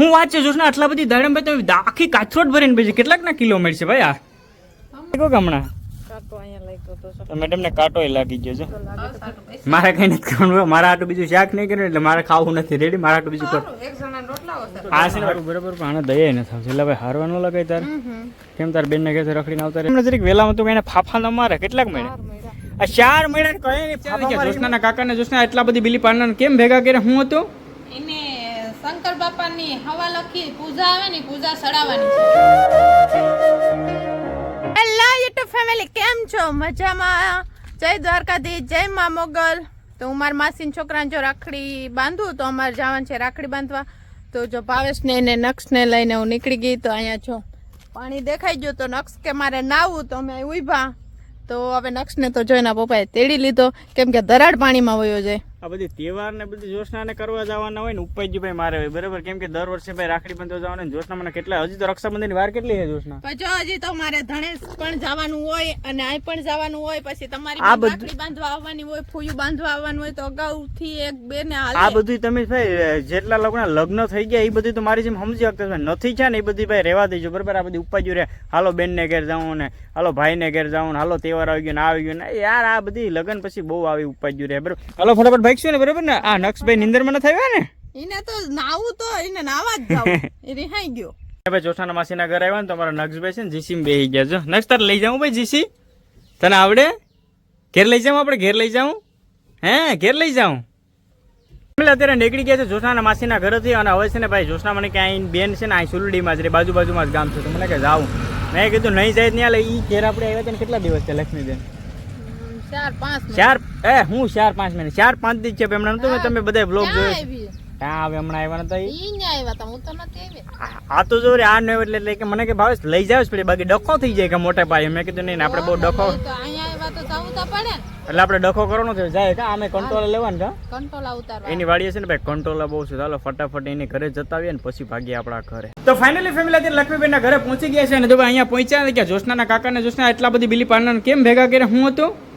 હું વાત છે જોશના આટલા બધી દાડમ ભાઈ તમે આખી કાથરોટ ભરીને બેસી કેટલાક ના કિલો મળશે ભાઈ આ? કહો કે હમણાં? મેડમ ને કાંટો લાગી ગયો છે મારે કઈ નથી ખાવાનું મારા આટલું બીજું શાક નહીં કર્યું એટલે મારે ખાવું નથી. રેડી મારા આટલું બીજું કર. એક જણા રોટલા હોતા આ છે બરોબર પણ આને દયા નથી આવતી. એટલે ભાઈ હારવા ન લગાય તાર. કેમ તાર બેન ને ઘરે રખડીને આવતા રહે જરીક વેલામાં તો કઈ ફાફા ન મારે કેટલાક મહિના આ ચાર મહિના કઈ જોશના કાકા ને જોશના એટલા બધી બિલી પાડના કેમ ભેગા કર્યા? હું હતું? એને શંકર બાપાની હવા લખી પૂજા આવે ને પૂજા સડાવવાની હેલો યુટ્યુબ ફેમિલી કેમ છો? મજામાં? જય દ્વારકાધીશ, જય મા મોગલ. તો હું મારા માસીના છોકરાને જો રાખડી બાંધું, તો અમારે જવાનું છે રાખડી બાંધવા. તો જો ભાવેશને એને નક્ષને લઈને હું નીકળી ગઈ, તો અહીંયા છો પાણી દેખાઈ ગયું, તો નક્ષ કે મારે નાવું તો અમે ઊભા તો હવે નક્ષને તો જોઈને પપ્પાએ તેડી લીધો. કેમ કે ધરાડ પાણીમાં વયો જાય. આ બધી તહેવાર ને બધી જોશના ને કરવા જવાના હોય ને ઉપાયજી ભાઈ મારે હોય બરાબર? કેમ કે દર વર્ષે ભાઈ રાખડી બંધો જવાના ને જોશના મને કેટલા હજી તો રક્ષાબંધન વાર કેટલી છે જોશના? જો હજી તો મારે ધણેશ પણ જવાનું હોય અને આ પણ જવાનું હોય પછી તમારી આ પણ બધું- રાખડી બાંધવા આવવાની હોય ફૂયું બાંધવા આવવાનું હોય તો અગાઉથી એક બે ને આ બધું તમે ભાઈ જેટલા લોકોના લગ્ન થઈ ગયા એ બધું તો મારી જેમ સમજી શકતા. નથી છે ને એ બધી ભાઈ રહેવા દેજો બરાબર? આ બધી ઉપાય રહે. હાલો બેન ને ઘેર જાઉં ને હાલો ભાઈ ને ઘેર જાઉં ને હાલો તહેવાર આવી ગયો ને આવી ગયો ને. યાર આ બધી લગ્ન પછી બહુ આવી ઉપાયજી રહે બરાબર? હાલો ફટાફટ ભાઈ શું ને બરોબર ને? આ નક્ષભાઈ નિંદરમાં નથી આવ્યા ને? એને તો નાવું તો એને નાવા જ જાવ. એ રિહાઈ ગયો. ભાઈ જોઠાના માસીના ઘરે આવ્યા ને તમારા નક્ષભાઈ છે ને જીસી બેસી ગયા છો. નક્ષ તારે લઈ જાઉં ભાઈ જીસી? તને આવડે? ઘેર લઈ જાઉં આપણે? ઘેર લઈ જાઉં? હે? ઘેર લઈ જાઉં? અત્યારે નીકળી ગયા છે જોશનાના માસીના ઘરેથી અને હવે છે ને ભાઈ જોશના મને ક્યાંય અહીં બેન છે ને અહીં સુલડીમાં જ રે બાજુ બાજુમાં જ ગામ છે. તો મને કે જાઉં. મેં કીધું નહીં જાય ત્યાં એટલે એ ઘેર આપણે આવ્યા હતા ને કેટલા દિવસ છે લક્ષ્મીબેન? ચાર એ હું ચાર પાંચ મહિના. ચાર પાંચ દિવસ છે હમણાં નતું તમે બધા બ્લોગ જોયો? ક્યાં આવે? હમણાં આવ્યા નતા ઈ? આવ્યા તા હું તો નથી આવી. આ- તો જો આ ન એટલે એટલે કે મને કે ભાવેશ લઈ જાવ પડે. બાકી ડખો થઈ જાય કે મોટા પાયે. મેં કીધું નહીં આપણે બહુ ડખો તો અહીંયા આવ્યા તો જવું તો પડે એટલે આપણે ડખો કરવાનો છે. જાય કા આમે કંટ્રોલ લેવાનું છે કંટ્રોલ ઉતારવા. એની વાડીએ છે ને ભાઈ કંટ્રોલ બહુ છે. ચાલો ફટાફટ એની ઘરે જતા આવીએ ને પછી ભાગીએ આપણા ઘરે. તો ફાઇનલી ફેમિલી અત્યારે લક્ષ્મીબેન ના ઘરે પહોંચી ગયા છે અને જો અહીંયા પહોંચ્યા ને કે જોશના કાકા ને જોશના એટલા બધી બિલી પાડના કેમ ભેગા કરે હું હતું?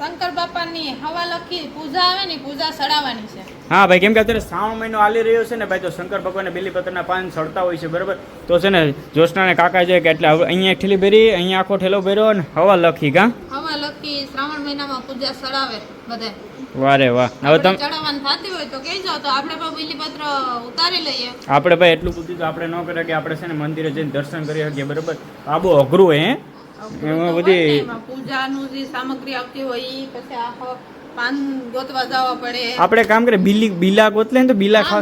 શંકર બાપાની હવા લખી પૂજા આવે ને પૂજા સડાવવાની છે. હા ભાઈ કેમ કે અત્યારે શ્રાવણ મહિનો આલી રહ્યો છે ને ભાઈ તો શંકર ભગવાનને બેલીપત્રના પાન સડતા હોય છે બરાબર? તો છે ને જોશનાને કાકા છે કે એટલે અહીંયા ઠેલી ભરી અહીંયા આખો ઠેલો ભર્યો ને હવા લખી કા? હવા લખી શ્રાવણ મહિનામાં પૂજા સડાવે બધે. વારે વાહ. હવે તમે ચડાવવાનું થતી હોય તો કહેજો તો આપણે પણ બીલીપત્ર ઉતારી લઈએ. આપણે ભાઈ એટલું બધું તો આપણે ન કરે કે આપણે છે ને મંદિરે જઈને દર્શન કરી શકીએ બરાબર? આ બહુ અઘરું હે? એમાં બધી પૂજાનું જે સામગ્રી આવતી હોય એ પછી આ પાન ગોતવા જવા પડે. આપણે કામ કરે બિલી બિલા ગોતલે તો બિલા ખા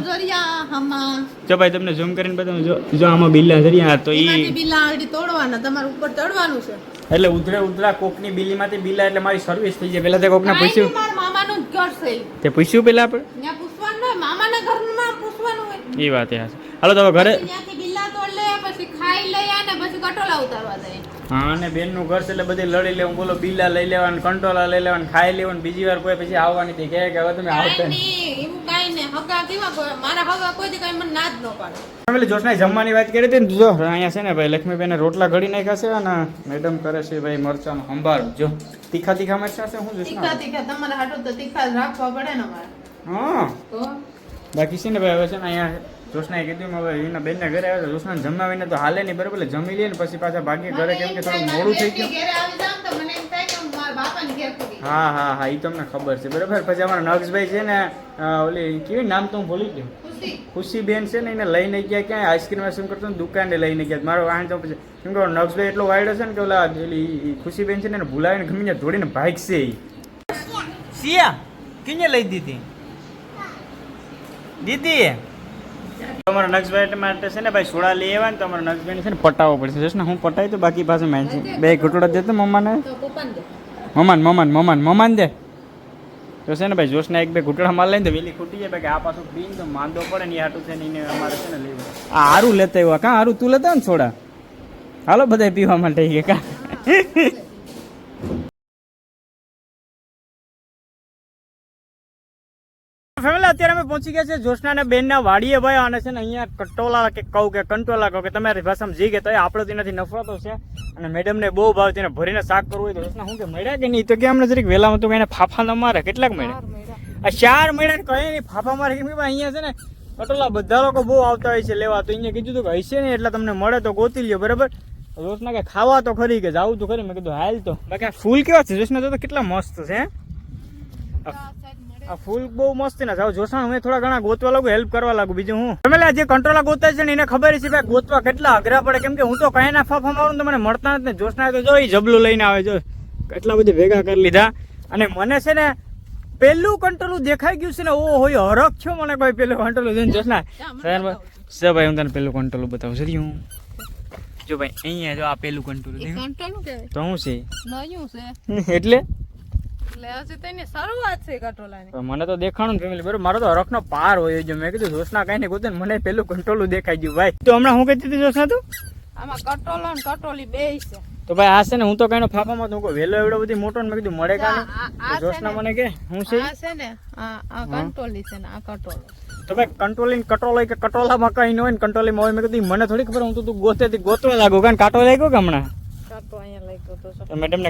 જો ભાઈ તમને ઝૂમ કરીને બતાવું જો જો આમાં બિલા જરિયા તો ઈ બિલા આડી તોડવાના તમારે ઉપર ચડવાનું છે. એટલે ઉધરે ઉધરા કોકની બિલીમાંથી બિલા એટલે મારી સર્વિસ થઈ જાય. પેલા તે કોકને પૂછ્યું મારા મામાનું ઘર છે. તે પૂછ્યું પેલા આપણે? ન્યા પૂછવાનું મામાના ઘરમાં પૂછવાનું હોય. એ વાત છે હાલો તો ઘરે ત્યાંથી બિલા તોડ લે પછી ખાઈ લઈ અને પછી કટોલા ઉતારવા જાય. હા અને બેનનું ઘર છે એટલે બધી લડી લેવું બોલો બીલા લઈ લેવાનું કંટોલા લઈ લેવાનું ખાઈ લેવાનું બીજી વાર કોઈ પછી આવવાની હતી કે હવે તમે આવતા કાંઈ એવું કાંઈ ને હગા કેવા કોઈ મારા હગા કોઈથી કાંઈ મને ના જ ન પાડે. જોશના જમવાની વાત કરી હતી ને જો અહીંયા છે ને ભાઈ લક્ષ્મીબેને રોટલા ઘડી નાખ્યા છે અને મેડમ કરે છે ભાઈ મરચાનો સંભાળ જો તીખા તીખા મરચા છે તીખા જોશના? તીખા તમારે હાટો તો તીખા રાખવા પડે ને મારે હા. તો? બાકી છે ને ભાઈ હવે છે ને અહીંયા જોશનાએ કીધું હવે એના બેનને ઘરે આવ્યા તો જોશનાને જમાવીને તો હાલે નહીં બરાબર એટલે જમી લે ને પછી પાછા ભાગીએ ઘરે કેમ કે થોડું મોડું થઈ ગયું. ઘરે આવી જાઉં તો મને એમ થાય કે હું હા હા હા એ તમને ખબર છે. બરાબર? પછી અમારા નક્ષભાઈ છે ને ઓલી કેવી નામ તો હું ભૂલી ગયો. ખુશી. ખુશીબેન છે ને એને લઈને ગયા ક્યાંય આઈસ્ક્રીમ આઈસ્ક્રીમ કરતો ને દુકાને લઈને ગયા. મારો વાહન તો પછી કેમ કે નક્ષભાઈ એટલો વાયડો છે ને કે ઓલા ઓલી ખુશીબેન છે ને એને ભૂલાવીને ગમીને ધોડીને ભાગશે એ સિયા કિને લઈ દીધી? દીદી તમારા નક્ષભાઈ માટે છે ને ભાઈ સોડા લઈ આવ્યા ને તમારા નક્ષભાઈ છે ને પટાવવો પડશે. જશ ને હું પટાવી તો બાકી પાસે મેં બે ઘૂંટડા દેતો મમ્માને. મમાન મમાન મમાન મમાન દે. તો છે ને ભાઈ જોશના એક બે ઘૂંટડા માર લઈને તો વેલી ખૂટી જાય કે આ પાછું પીને તો માંદો પડે ને એ હાટું છે ને એને અમારે છે ને લેવું. આ હારું લેતા આવ્યા. કાં હારું તું લેતા ને સોડા? હાલો બધા પીવા માટે કા? ફેમિલી અત્યારે અમે પહોંચી ગયા છે જોશના બેનના વાડીએ ભાઈ અને છે ને અહીંયા કટોલા કે કહું કે કંટોલા કહું કે તમારી ભાષામાં જી ગયા આપણો તેનાથી નફરતો છે. અને મેડમને બહુ ભાવ તેને ભરીને શાક કરવું હોય તો જોશના શું કે મળ્યા કે નહીં? તો કે અમને જરીક વહેલામાં તો એને ફાફા ન મારે કેટલાક મળ્યા? આ ચાર મહિના કહે નહીં ફાફા મારે કેમ ભાઈ અહીંયા છે ને કટોલા બધા લોકો બહુ આવતા હોય છે લેવા તો અહીંયા કીધું હતું કે હશે ને એટલે તમને મળે તો ગોતી લ્યો બરાબર? જોશના કે ખાવા તો ખરી કે જાવું તો ખરી. મેં કીધું હાલ તો. બાકી ફૂલ કેવા છે? જોશના તો કેટલા મસ્ત છે? આ ફૂલ બહુ મસ્ત ના. જાવ જોશા હું થોડા ઘણા ગોતવા લાગુ હેલ્પ કરવા લાગુ. બીજું હું? તમે જે કંટ્રોલા ગોતા છે ને એને ખબર છે કે ગોતવા કેટલા અઘરા પડે. કેમ કે હું તો કઈ ના ફાફા મારું મને મળતા નથી જોશના તો જો એ જબલું લઈને આવે જો. કેટલા બધા ભેગા કરી લીધા. અને મને છે ને પેલું કંટ્રોલું દેખાઈ ગયું છે ને ઓ હોય હરખ છો મને કોઈ પેલું કંટ્રોલું જોઈને. જોશના સર ભાઈ હું તને પેલું કંટ્રોલું બતાવું. છું હું. જો ભાઈ અહીંયા જો આ પેલું કંટ્રોલું કંટ્રોલ તો છે? છે. એટલે? એટલે હજી તો એની શરૂઆત છે કટોલાની. મને તો દેખાણું ફેમિલી બરોબર. મારો તો હરખનો પાર હોય જો મેં કીધું જોશના કઈ નહીં ગોતે મને પેલું કંટ્રોલું દેખાઈ ગયું. ભાઈ તો હમણાં હું કહેતી હતી જોશના તું? આમાં કટોલો ને કટોલી બે છે. તો ભાઈ આ છે ને હું તો કઈ ફાફામાં તો વેલો એવડો બધી મોટો ને મેં કીધું મળે કા જોશના મને કે હું છે? આ છે ને આ કંટ્રોલી છે ને આ કટોલો. તો ભાઈ કંટ્રોલિંગ કટોલો કે કટોલામાં કઈ ન હોય ને કંટ્રોલિંગ હોય મેં કીધું મને થોડી ખબર હું તો તું ગોતે ગોતવા લાગુ. કારણ કાંટો લાગ્યો કે હમણાં? કાંટો અહીંયા લાગ્યો તો તો મેડમ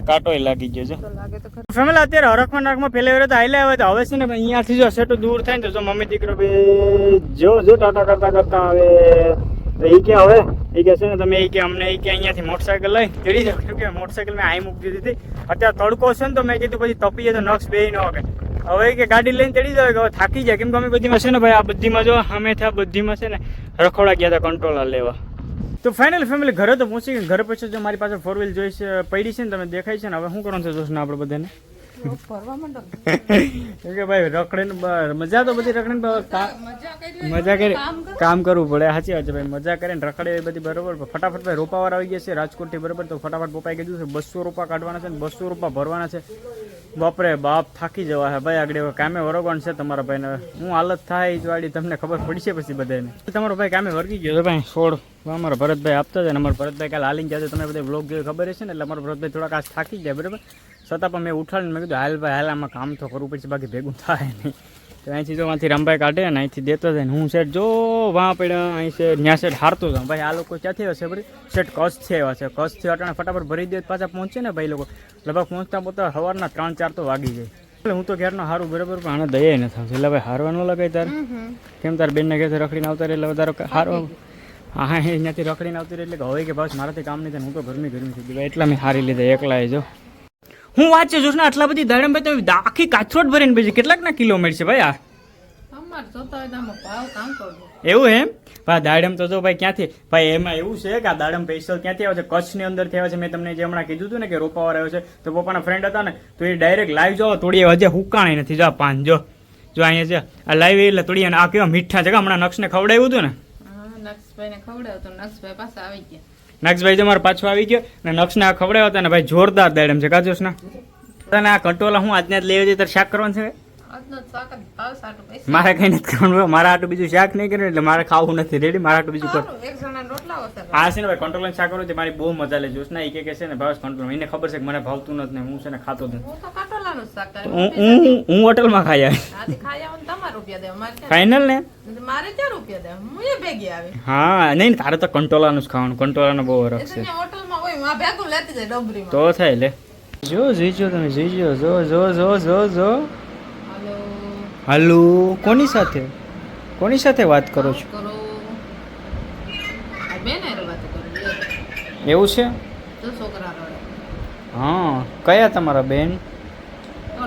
લાગી ગયો છે લાગે તો ફેમિલી અત્યારે હરખમાં નરખમાં પેલે તો હાલ્યા આવે તો હવે છે ને અહીંયાથી જો સેટું દૂર થાય ને તો મમ્મી દીકરો બે જો જો ટાટા કરતા કરતા આવે. તો એ કે હવે એ કે છે ને તમે એ કે અમને એ કે અહીંયાથી મોટરસાયકલ લઈ. ચડી જાવ કે મોટરસાયકલ મેં આઈ મૂકી દીધી હતી. અત્યારે તડકો છે ને તો મેં કીધું પછી તપીએ તો નક્સ બે ન વાગે હવે કે ગાડી લઈને ચડી જાવ કે હવે થાકી જાય. કેમ કે અમે બધીમાં છે ને ભાઈ આ બધીમાં જો અમે આ બધીમાં છે ને રખોડા ગયા હતા કંટ્રોલર લેવા. તો ફાઇનલ ફેમિલી ઘરે તો પહોંચી ગઈ. ઘરે પછી જો મારી પાસે ફોર વ્હીલ જોઈ છે પડી છે ને તમે દેખાય છે ને હવે શું કરવાનું છે દોસ્ત આપણે બધાને? કે ભાઈ રખડીને મજા તો બધી રખડીને મજા કરી કામ કર. કરવું પડે સાચી વાત છે ભાઈ મજા કરીને રખડે એ બધી બરોબર ફટાફટ ભાઈ રોપાવાર આવી ગયા છે રાજકોટથી બરોબર તો ફટાફટ પપ્પાએ કીધું છે બસો રૂપિયા કાઢવાના છે ને બસો રૂપિયા ભરવાના છે. બાપરે, બાપ થાકી જવા હે. ભાઈ, આગળ કામે વરગવાનું છે તમારા ભાઈને. હું હાલત થાય જ વાળી તમને ખબર પડશે પછી બધાને તમારો ભાઈ કામે વર્ગી ગયો? ભાઈ છોડ અમારા ભરતભાઈ આપતા જાય ને અમારા ભરતભાઈ કાલે હાલીને જાય તમે બધા બ્લોગ જોઈ ખબર છે ને? એટલે અમારા ભરતભાઈ થોડાક આજ થાકી જાય બરાબર? છતાં પણ મેં ઉઠાડીને મેં કીધું, હાલ ભાઈ, હાલ, આમાં કામ તો કરવું પડશે, બાકી ભેગું થાય નહીં. તો અહીંથી જો અહીંથી રામભાઈ કાઢે ને અહીંથી દેતો જાય ને હું સેટ જો વાં પડ્યા અહીં છે ત્યાં સેટ હારતો જાઉં. ભાઈ આ લોકો ક્યાંથી હશે છે ભાઈ સેટ કચ્છથી આવ્યા છે. કચ્છથી અટાણે ફટાફટ ભરી દે પાછા પહોંચે ને ભાઈ લોકો. લગભગ પહોંચતા પોતા સવારના ત્રણ ચાર તો વાગી જાય. એટલે હું તો ઘેરનો હારું બરાબર પણ આને દયા નથી થાય. એટલે ભાઈ હારવા ન લગાય તાર. કેમ તાર બેનને ઘેરથી રખડીને આવતા એટલે વધારે હારો હા હા અહીંયાથી રખડીને આવતી એટલે કે હવે કે બસ મારાથી કામ નહીં થાય હું તો ગરમી ગરમી થઈ ગઈ. એટલા મેં હારી લીધા એકલા જો. હું વાંચે જોશ ને આટલા બધી દાડમ ભાઈ તમે આખી કાથરોટ ભરીને બેસી કેટલાક ના કિલો મળશે ભાઈ આ? એવું એમ? ભાઈ દાડમ તો જો ભાઈ ક્યાંથી? ભાઈ એમાં એવું છે કે આ દાડમ સ્પેશિયલ ક્યાંથી આવે છે? કચ્છની અંદર થયા છે. મેં તમને જે હમણાં કીધું હતું ને કે રોપાવાર આવ્યો છે તો પપ્પાના ફ્રેન્ડ હતા ને તો એ ડાયરેક્ટ લાઈવ જોવો તોડી હજે હુકાણી નથી. જો પાન જો જો અહીંયા છે. આ લાઈવ એટલે તોડી અને આ કેવા મીઠા છે. હમણાં નક્ષને ખવડાવ્યું હતું ને? નક્ષભાઈ ને ખવડાવ્યું નક્ષભાઈ પાસે આવી ગયા. નક્ષભાઈ તમારે પાછો આવી ગયો અને નક્ષને આ ખવડાવ્યો હતા ને ભાઈ જોરદાર દાડમ છે. કાજોશ ના. તને આ કંટોલા હું આજના જ લઈ આવી તારે શાક કરવાનું છે મારે કઈ નથી કરવાનું મારા આટલું બીજું શાક નહીં કર્યું એટલે મારે ખાવું નથી. રેડી મારા આટલું બીજું કર. આ છે ને ભાઈ કંટ્રોલ શાક કરો છે મારી બહુ મજા લે જોશ ના એ કે કે છે ને ભાવ કંટ્રોલ એને ખબર છે કે મને ભાવતું નથી ને હું છે ને ખાતો નથી. જ શાક કરી હું હું હોટલમાં ખાઈ આવી ખાઈ આવો તમારે રૂપિયા દેવા. મારે ફાઇનલ ને? મારે ક્યાં રૂપિયા દે હું એ ભેગી આવી. હા નહીં તારે તો કંટોલાનું જ ખાવાનું. કંટોલાનો બહુ એ છે. હોટલમાં હોયમાં ભેગું લેતી જાય ડબરીમાં તો થાય લે. જો જીજો તમે જીજો. જો જો જો જો જો. હાલો. હાલો. કોની સાથે? કોની સાથે વાત કરો છો? કરો. આ બેન હારે વાતો કરું લે. એવું છે? હા કયા તમારા બેન?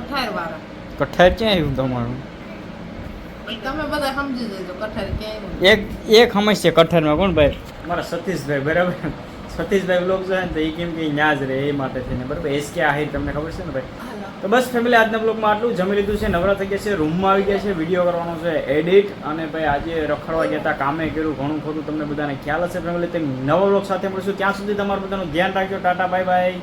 કઠાર વાળા. કઠાર ક્યાં આવ્યું તમારું? તમે બધા સમજી જજો કઠાર ક્યાં. એક એક સમસ્યા કઠારમાં કોણ ભાઈ? મારા સતીશભાઈ બરાબર? સતીશભાઈ બ્લોગ છે ને તો એ કેમ કે ન્યાજ જ રહે એ માટે થઈને બરાબર? એસ કે આહિર તમને ખબર છે ને ભાઈ? તો બસ ફેમિલી આજના બ્લોગમાં આટલું જમી લીધું છે નવરા થઈ ગયા છે રૂમમાં આવી ગયા છે વીડિયો કરવાનો છે એડિટ અને ભાઈ આજે રખડવા ગયા હતા કામે કર્યું ઘણું ખરું તમને બધાને ખ્યાલ હશે ફેમિલી તેમ નવા બ્લોગ સાથે મળીશું. ત્યાં સુધી તમારું બધાનું ધ્યાન રાખજો. Tata bye bye